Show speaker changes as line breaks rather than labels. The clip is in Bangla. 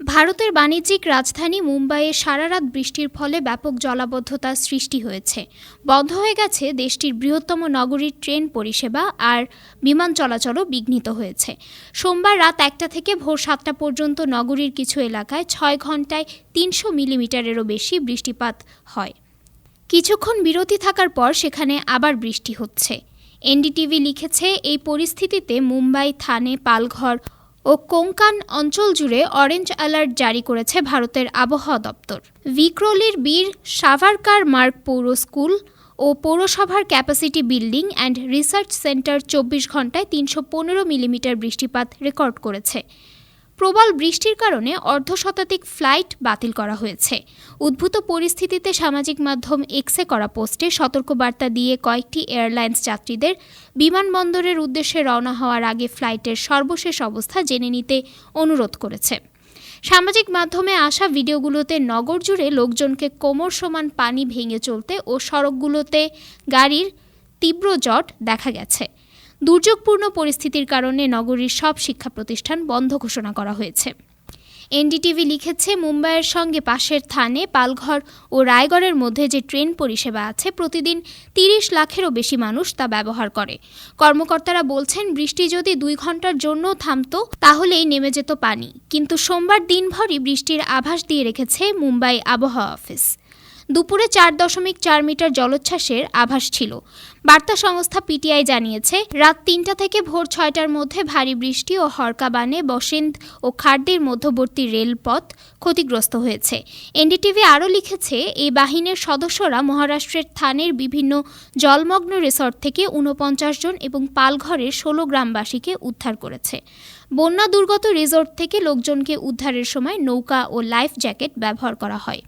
ভারতের বাণিজ্যিক রাজধানী মুম্বাইয়ে সারা রাত বৃষ্টির ফলে ব্যাপক জলাবদ্ধতার সৃষ্টি হয়েছে। বন্ধ হয়ে গেছে দেশটির বৃহত্তম নগরীর ট্রেন পরিষেবা আর বিমান চলাচলও বিঘ্নিত হয়েছে। সোমবার রাত একটা থেকে ভোর সাতটা পর্যন্ত নগরীর কিছু এলাকায় ছয় ঘন্টায় তিনশো মিলিমিটারেরও বেশি বৃষ্টিপাত হয়। কিছুক্ষণ বিরতি থাকার পর সেখানে আবার বৃষ্টি হচ্ছে। এনডিটিভি লিখেছে, এই পরিস্থিতিতে মুম্বাই, থানে, পালঘর ও কোঙ্কান অঞ্চল জুড়ে অরেঞ্জ অ্যালার্ট জারি করেছে ভারতের আবহাওয়া দপ্তর। ভিক্রোলির বীর সাভারকার মার্গ পৌর স্কুল ও পৌরসভার capacity building and research centre চব্বিশ ঘন্টায় তিনশো পনেরো মিলিমিটার বৃষ্টিপাত রেকর্ড করেছে। প্রবল বৃষ্টির কারণে অর্ধশতাধিক ফ্লাইট বাতিল করা হয়েছে। উদ্ভূত পরিস্থিতিতে সামাজিক মাধ্যম এক্সে করা পোস্টে সতর্কবার্তা দিয়ে কয়েকটি এয়ারলাইন্স যাত্রীদের বিমানবন্দরের উদ্দেশ্যে রওনা হওয়ার আগে ফ্লাইটের সর্বশেষ অবস্থা জেনে নিতে অনুরোধ করেছে। সামাজিক মাধ্যমে আসা ভিডিওগুলোতে নগর জুড়ে লোকজনকে কোমর সমান পানি ভেঙে চলতে ও সড়কগুলোতে গাড়ির তীব্র জট দেখা গেছে। দুর্যোগপূর্ণ পরিস্থিতির কারণে নগরীর সব শিক্ষা প্রতিষ্ঠান বন্ধ ঘোষণা করা হয়েছে। এনডিটিভি লিখেছে, মুম্বাইয়ের সঙ্গে পাশের থানে পালঘর ও রায়গড়ের মধ্যে যে ট্রেন পরিষেবা আছে, প্রতিদিন তিরিশ লাখেরও বেশি মানুষ তা ব্যবহার করে। কর্মকর্তারা বলছেন, বৃষ্টি যদি দুই ঘণ্টার জন্য থামতো, তাহলেই নেমে যেত পানি। কিন্তু সোমবার দিনভরই বৃষ্টির আভাস দিয়ে রেখেছে মুম্বাই আবহাওয়া অফিস। দুপুরে চার দশমিক চার মিটার জলোচ্ছ্বাসের আভাস ছিল। বার্তা সংস্থা পিটিআই জানিয়েছে, রাত তিনটা থেকে ভোর ছয়টার মধ্যে ভারী বৃষ্টি ও হরকাবানে বসেন্দ ও খার্দির মধ্যবর্তী রেলপথ ক্ষতিগ্রস্ত হয়েছে। এনডিটিভি আরও লিখেছে, এই বাহিনীর সদস্যরা মহারাষ্ট্রের থানের বিভিন্ন জলমগ্ন রিসর্ট থেকে ঊনপঞ্চাশ জন এবং পালঘরের ষোলো গ্রামবাসীকে উদ্ধার করেছে। বন্যা দুর্গত রিসর্ট থেকে লোকজনকে উদ্ধারের সময় নৌকা ও লাইফ জ্যাকেট ব্যবহার করা হয়।